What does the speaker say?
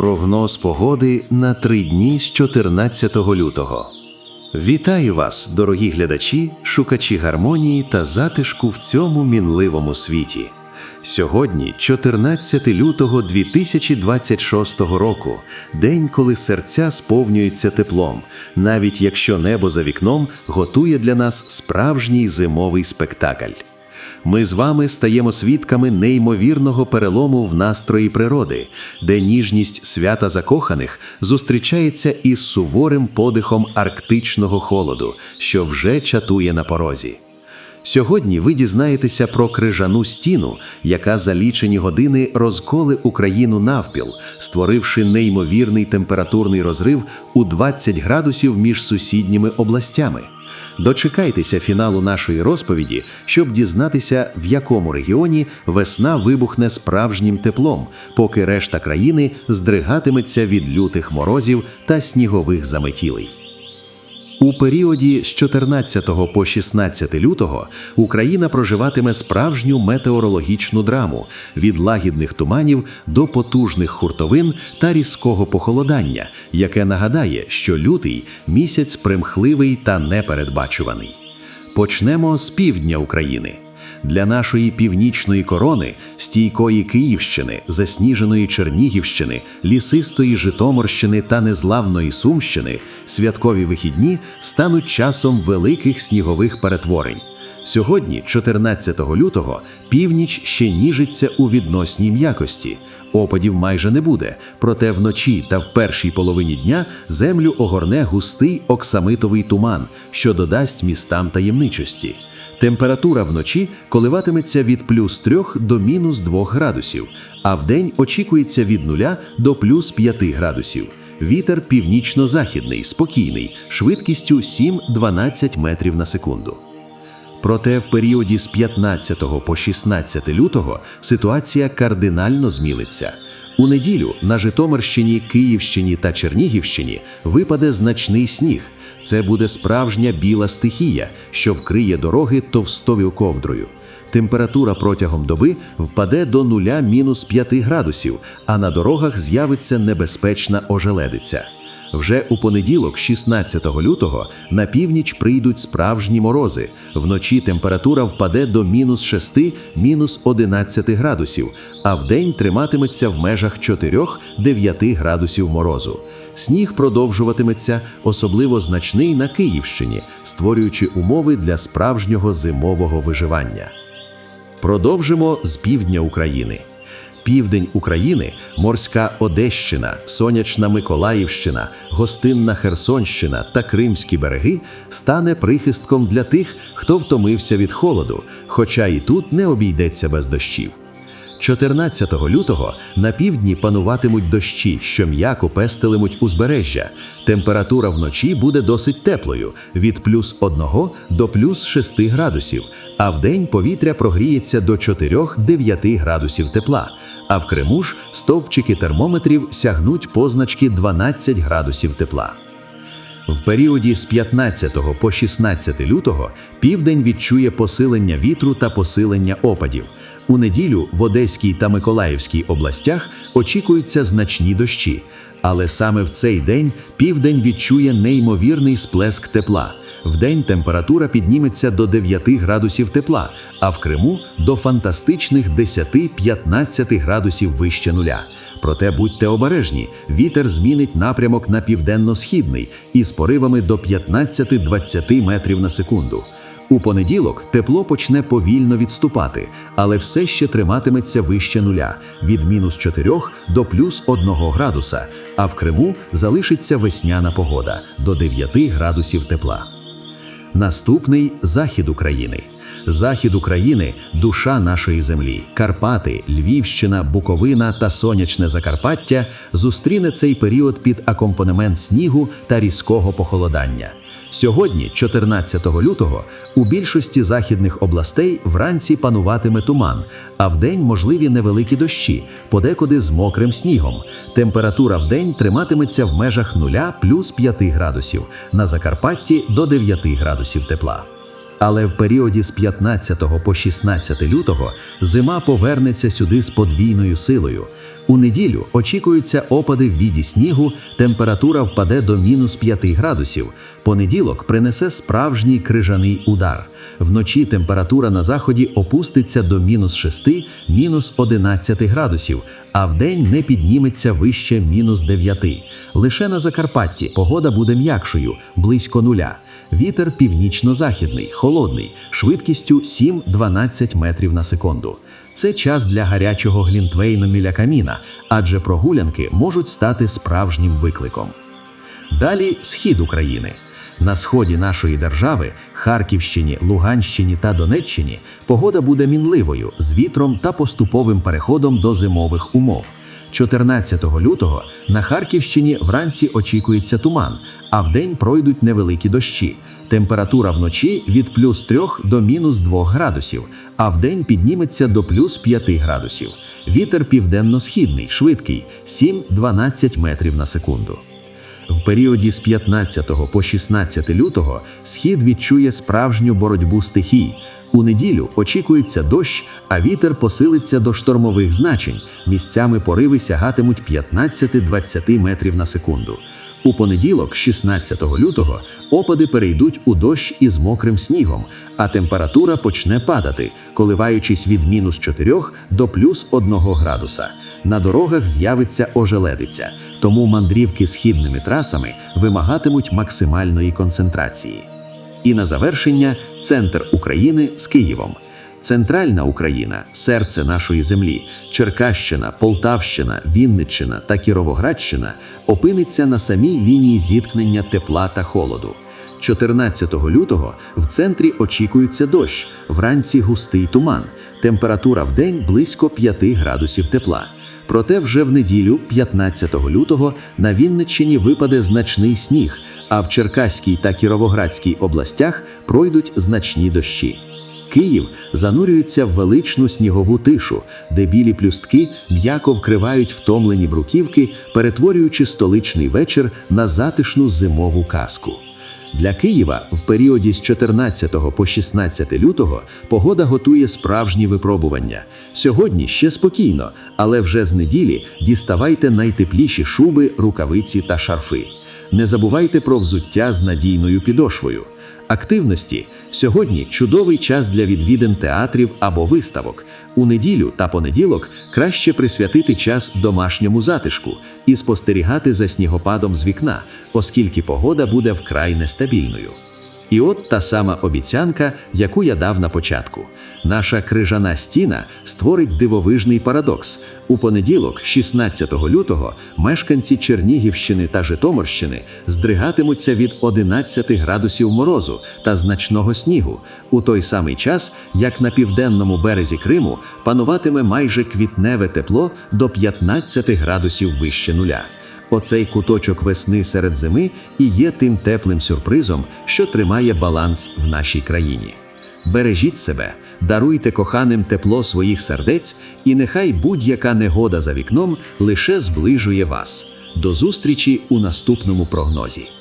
Прогноз погоди на три дні з 14 лютого. Вітаю вас, дорогі глядачі, шукачі гармонії та затишку в цьому мінливому світі. Сьогодні, 14 лютого 2026 року, день, коли серця сповнюються теплом, навіть якщо небо за вікном готує для нас справжній зимовий спектакль. Ми з вами стаємо свідками неймовірного перелому в настрої природи, де ніжність свята закоханих зустрічається із суворим подихом арктичного холоду, що вже чатує на порозі. Сьогодні ви дізнаєтеся про крижану стіну, яка за лічені години розколе Україну навпіл, створивши неймовірний температурний розрив у 20 градусів між сусідніми областями. Дочекайтеся фіналу нашої розповіді, щоб дізнатися, в якому регіоні весна вибухне справжнім теплом, поки решта країни здригатиметься від лютих морозів та снігових заметілей. У періоді з 14 по 16 лютого Україна проживатиме справжню метеорологічну драму від лагідних туманів до потужних хуртовин та різкого похолодання, яке нагадає, що лютий місяць примхливий та непередбачуваний. Почнемо з півдня України. Для нашої північної корони, стійкої Київщини, засніженої Чернігівщини, лісистої Житомирщини та незламної Сумщини святкові вихідні стануть часом великих снігових перетворень. Сьогодні, 14 лютого, північ ще ніжиться у відносній м'якості. Опадів майже не буде, проте вночі та в першій половині дня землю огорне густий оксамитовий туман, що додасть містам таємничості. Температура вночі коливатиметься від плюс 3 до мінус 2 градусів, а вдень очікується від 0 до плюс 5 градусів. Вітер північно-західний, спокійний, швидкістю 7-12 метрів на секунду. Проте в періоді з 15 по 16 лютого ситуація кардинально зміниться. У неділю на Житомирщині, Київщині та Чернігівщині випаде значний сніг. Це буде справжня біла стихія, що вкриє дороги товстою ковдрою. Температура протягом доби впаде до 0-5 градусів, а на дорогах з'явиться небезпечна ожеледиця. Вже у понеділок, 16 лютого, на північ прийдуть справжні морози. Вночі температура впаде до мінус 6, мінус 11 градусів, а вдень триматиметься в межах 4-9 градусів морозу. Сніг продовжуватиметься, особливо значний на Київщині, створюючи умови для справжнього зимового виживання. Продовжимо з півдня України. Південь України, морська Одещина, сонячна Миколаївщина, гостинна Херсонщина та Кримські береги стане прихистком для тих, хто втомився від холоду, хоча і тут не обійдеться без дощів. 14 лютого на півдні пануватимуть дощі, що м'яко пестилимуть узбережжя. Температура вночі буде досить теплою від плюс 1 до плюс 6 градусів, а вдень повітря прогріється до 4-9 градусів тепла. А в Криму ж стовпчики термометрів сягнуть позначки 12 градусів тепла. В періоді з 15 по 16 лютого південь відчує посилення вітру та посилення опадів. У неділю в Одеській та Миколаївській областях очікуються значні дощі, але саме в цей день південь відчує неймовірний сплеск тепла. Вдень температура підніметься до 9 градусів тепла, а в Криму до фантастичних 10-15 градусів вище нуля. Проте будьте обережні, вітер змінить напрямок на південно-східний із поривами до 15-20 метрів на секунду. У понеділок тепло почне повільно відступати, але все ще триматиметься вище нуля від мінус 4 до плюс 1 градуса, а в Криму залишиться весняна погода до 9 градусів тепла. Наступний захід України. Захід України душа нашої землі. Карпати, Львівщина, Буковина та сонячне Закарпаття зустріне цей період під акомпанемент снігу та різкого похолодання. Сьогодні, 14 лютого, у більшості західних областей вранці пануватиме туман, а вдень можливі невеликі дощі, подекуди з мокрим снігом. Температура вдень триматиметься в межах 0 плюс 5 градусів, на Закарпатті до 9 градусів тепла. Але в періоді з 15 по 16 лютого зима повернеться сюди з подвійною силою. У неділю очікуються опади в віді снігу, температура впаде до мінус 5 градусів. Понеділок принесе справжній крижаний удар. Вночі температура на заході опуститься до мінус 6, мінус 11 градусів, а вдень не підніметься вище мінус 9. Лише на Закарпатті погода буде м'якшою, близько нуля. Вітер північно-західний, холодний, швидкістю 7-12 метрів на секунду. Це час для гарячого глінтвейну біля каміна, адже прогулянки можуть стати справжнім викликом. Далі схід України. На сході нашої держави, Харківщині, Луганщині та Донеччині, погода буде мінливою з вітром та поступовим переходом до зимових умов. 14 лютого на Харківщині вранці очікується туман, а вдень пройдуть невеликі дощі. Температура вночі від плюс 3 до мінус 2 градусів, а вдень підніметься до плюс 5 градусів. Вітер південно-східний, швидкий 7-12 метрів на секунду. В періоді з 15 по 16 лютого схід відчує справжню боротьбу стихій. У неділю очікується дощ, а вітер посилиться до штормових значень. Місцями пориви сягатимуть 15-20 метрів на секунду. У понеділок, 16 лютого, опади перейдуть у дощ із мокрим снігом, а температура почне падати, коливаючись від мінус 4 до плюс 1 градуса. На дорогах з'явиться ожеледиця, тому мандрівки східними трасами вимагатимуть максимальної концентрації. І на завершення центр України з Києвом. Центральна Україна, серце нашої землі, Черкащина, Полтавщина, Вінниччина та Кіровоградщина опиниться на самій лінії зіткнення тепла та холоду. 14 лютого в центрі очікується дощ, вранці густий туман, температура в день близько 5 градусів тепла. Проте вже в неділю, 15 лютого, на Вінниччині випаде значний сніг, а в Черкаській та Кіровоградській областях пройдуть значні дощі. Київ занурюється в величну снігову тишу, де білі плюстки м'яко вкривають втомлені бруківки, перетворюючи столичний вечір на затишну зимову казку. Для Києва в періоді з 14 по 16 лютого погода готує справжні випробування. Сьогодні ще спокійно, але вже з неділі діставайте найтепліші шуби, рукавиці та шарфи. Не забувайте про взуття з надійною підошвою. Активності сьогодні чудовий час для відвідин театрів або виставок. У неділю та понеділок краще присвятити час домашньому затишку і спостерігати за снігопадом з вікна, оскільки погода буде вкрай нестабільною. І от та сама обіцянка, яку я дав на початку. Наша крижана стіна створить дивовижний парадокс. У понеділок, 16 лютого, мешканці Чернігівщини та Житомирщини здригатимуться від 11 градусів морозу та значного снігу, у той самий час, як на південному березі Криму пануватиме майже квітневе тепло до 15 градусів вище нуля. Оцей куточок весни серед зими і є тим теплим сюрпризом, що тримає баланс в нашій країні. Бережіть себе, даруйте коханим тепло своїх сердець, і нехай будь-яка негода за вікном лише зближує вас. До зустрічі у наступному прогнозі.